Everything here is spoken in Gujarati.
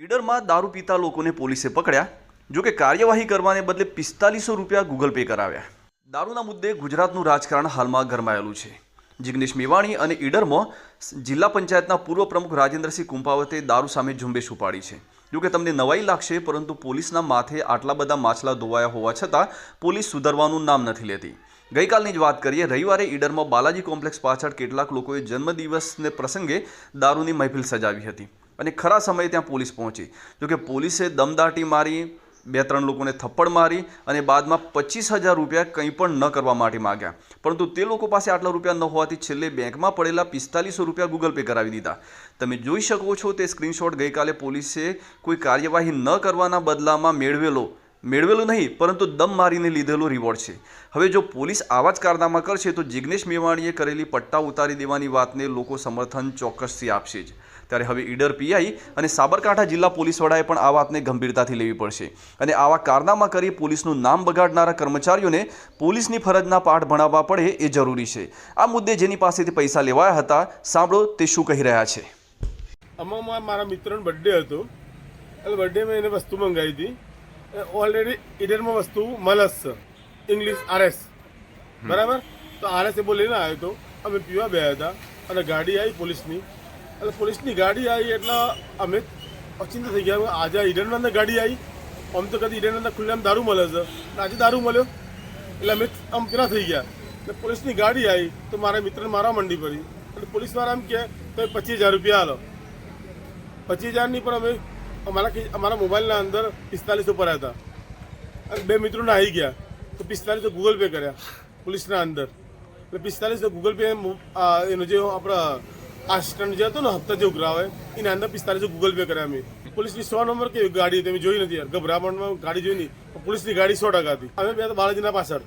ઈડરમાં દારૂ પીતા લોકોને પોલીસે પકડ્યા જોકે કાર્યવાહી કરવાને બદલે પિસ્તાલીસો રૂપિયા ગૂગલ પે કરાવ્યા. દારૂના મુદ્દે ગુજરાતનું રાજકારણ હાલમાં ગરમાયેલું છે. જિગ્નેશ મેવાણી અને ઈડરમાં જિલ્લા પંચાયતના પૂર્વ પ્રમુખ રાજેન્દ્રસિંહ કુંપાવતે દારૂ સામે ઝુંબેશ ઉપાડી છે. જો કે તમને નવાઈ લાગશે, પરંતુ પોલીસના માથે આટલા બધા માછલા ધોવાયા હોવા છતાં પોલીસ સુધરવાનું નામ નથી લેતી. ગઈકાલની જ વાત કરીએ, રવિવારે ઈડરમાં બાલાજી કોમ્પ્લેક્સ પાછળ કેટલાક લોકોએ જન્મદિવસને પ્રસંગે દારૂની મહેફિલ સજાવી હતી. અને ખરા સમયે ત્યાં પોલીસ પહોંચી. જોકે પોલીસે દમદાટી મારી, બે ત્રણ લોકોને થપ્પડ મારી અને બાદમાં પચીસ હજાર રૂપિયા કંઈ પણ ન કરવા માટે માગ્યા. પરંતુ તે લોકો પાસે આટલા રૂપિયા ન હોવાથી છેલ્લે બેંકમાં પડેલા પિસ્તાલીસો રૂપિયા ગૂગલ પે કરાવી દીધા. તમે જોઈ શકો છો તે સ્ક્રીનશોટ ગઈકાલે પોલીસે કોઈ કાર્યવાહી ન કરવાના બદલામાં મેળવેલો મેળવેલું નહીં, પરંતુ દમ મારીને લીધેલો રિવોર્ડ છે. હવે જો પોલીસ આવા જ કારનામા કરશે, તો જિગ્નેશ મેવાણીએ કરેલી પટ્ટા ઉતારી દેવાની વાતને લોકો સમર્થન ચોક્કસથી આપશે જ. ત્યારે હવે ઈડર પીઆઈ અને સાબરકાંઠા જિલ્લા પોલીસ વડાએ પણ આ વાતને ગંભીરતાથી લેવી પડશે. અને આવા કારનામા કરી પોલીસનું નામ બગાડનારા કર્મચારીઓને પોલીસની ફરજના પાઠ ભણાવવા પડે એ જરૂરી છે. આ મુદ્દે જેની પાસેથી પૈસા લેવાયા હતા, સાંભળો તે શું કહી રહ્યા છે. આમાં મારા મિત્રનો બર્થડે હતો. એટલે બર્થડેમાં એને વસ્તુ મંગાવી હતી. ઓલરેડી ઇડરમાં વસ્તુ મલસ છે ઇંગ્લિશ આરએસ બરાબર? તો આરએસ એ બોલીને આવ્યો હતો અમે પીવા ગયા હતા અને ગાડી આવી પોલીસની. એટલે પોલીસની ગાડી આવી એટલે અમે અચિંત થઈ ગયા. આજે ઈડનની અંદર ગાડી આવી. આમ તો કદી ઈડરની અંદર ખુલ્લામ દારૂ મળે છે. આજે દારૂ મળ્યો. એટલે અમે આમ પેલા થઈ ગયા. એટલે પોલીસની ગાડી આવી તો મારા મિત્રને મારા મંડી પડી. એટલે પોલીસવાળા એમ કહે તો પચીસ હજાર રૂપિયા હાલો પચીસ હજારની પણ અમે અમારા અમારા મોબાઈલના અંદર પિસ્તાલીસો પર હતા. અને બે મિત્રોને આવી ગયા. તો પિસ્તાલીસો ગૂગલ પે કર્યા, પોલીસના અંદર. એટલે પિસ્તાલીસો ગૂગલ પે એનો જે આપણા આસિસ્ટન્ટ જે હતો ને, હપ્તા જેવું ઉઘરાવે, એના અંદર પિસ્તાલીસો ગૂગલ પે કર્યા અમે. પોલીસની સો નંબર કેવી ગાડી હતી, અમે જોઈ નથી યાર. ગભરામણમાં ગાડી જોઈ નહીં. પોલીસની ગાડી સો ટકા હતી. અમે બે બાલાજીના પાછળ.